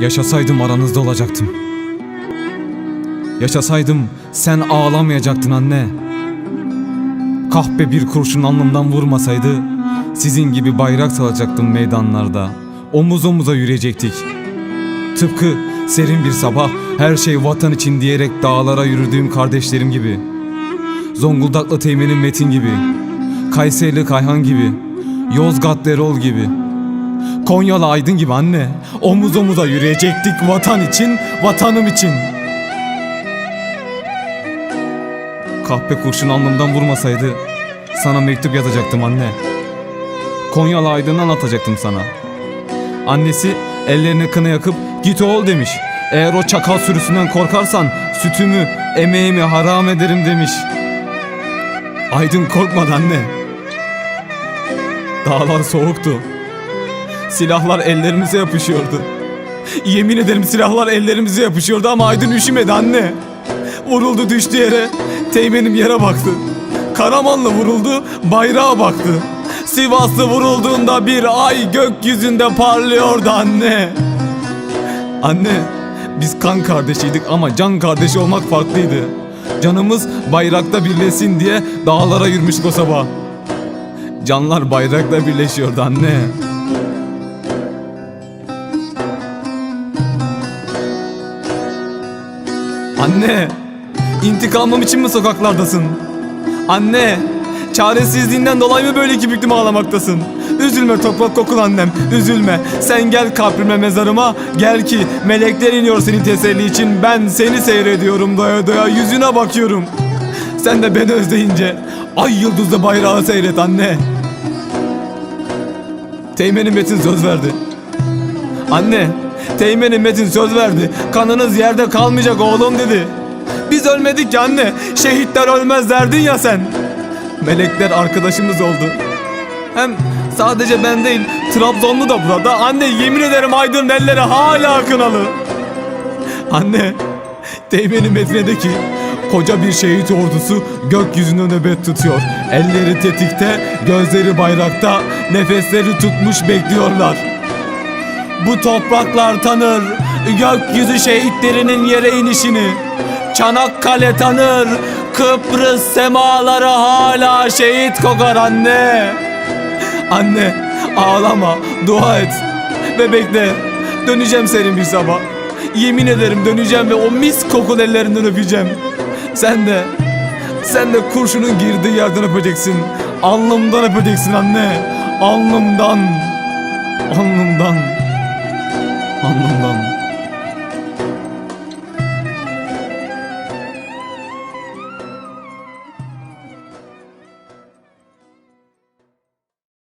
Yaşasaydım aranızda olacaktım. Yaşasaydım sen ağlamayacaktın anne. Kahpe bir kurşun alnımdan vurmasaydı sizin gibi bayrak salacaktım meydanlarda. Omuz omuza yürüyecektik. Tıpkı serin bir sabah her şey vatan için diyerek dağlara yürüdüğüm kardeşlerim gibi. Zonguldaklı Teğmen'in Metin gibi. Kayserili Kayhan gibi. Yozgat Erol gibi. Konyalı Aydın gibi anne. Omuz omuza yürüyecektik vatan için, vatanım için. Kahpe kurşun alnımdan vurmasaydı sana mektup yazacaktım anne. Konyalı Aydın'ı anlatacaktım sana. Annesi ellerine kına yakıp git oğul demiş. Eğer o çakal sürüsünden korkarsan sütümü, emeğimi haram ederim demiş. Aydın korkmadı anne. Dağlar soğuktu. Silahlar ellerimize yapışıyordu. Yemin ederim silahlar ellerimize yapışıyordu ama Aydın üşümedi anne. Vuruldu düştü yere. Teğmenim yere baktı. Karamanlı vuruldu, bayrağa baktı. Sivaslı vurulduğunda bir ay gökyüzünde parlıyordu anne. Anne, biz kan kardeşiydik ama can kardeşi olmak farklıydı. Canımız bayrakta birleşsin diye dağlara yürümüştük o sabah. Canlar bayrakla birleşiyordu anne. Anne, intikamım için mi sokaklardasın? Anne, çaresizliğinden dolayı mı böyle iki büklüm ağlamaktasın? Üzülme toprak kokun annem, üzülme. Sen gel kabrime mezarıma, gel ki melekler iniyor senin teselli için. Ben seni seyrediyorum doya doya, yüzüne bakıyorum. Sen de beni özleyince ay yıldızlı bayrağı seyret anne. Teğmenim Metin söz verdi. Anne, Teğmen'in Metin söz verdi. Kanınız yerde kalmayacak oğlum dedi. Biz ölmedik ya anne. Şehitler ölmez derdin ya sen. Melekler arkadaşımız oldu. Hem sadece ben değil, Trabzonlu da burada. Anne yemin ederim Aydın elleri hala kınalı. Anne, Teğmen'in Metin'e de ki koca bir şehit ordusu gökyüzünde nöbet tutuyor. Elleri tetikte, gözleri bayrakta, nefesleri tutmuş bekliyorlar. Bu topraklar tanır gökyüzü şehitlerinin yere inişini. Çanakkale tanır Kıbrıs semaları hala şehit kokar anne. Anne ağlama dua et ve bekle döneceğim senin bir sabah. Yemin ederim döneceğim ve o mis kokun ellerinden öpeceğim. Sen de sen de kurşunun girdiği yerden öpeceksin. Alnımdan öpeceksin anne. Alnımdan. Alnımdan.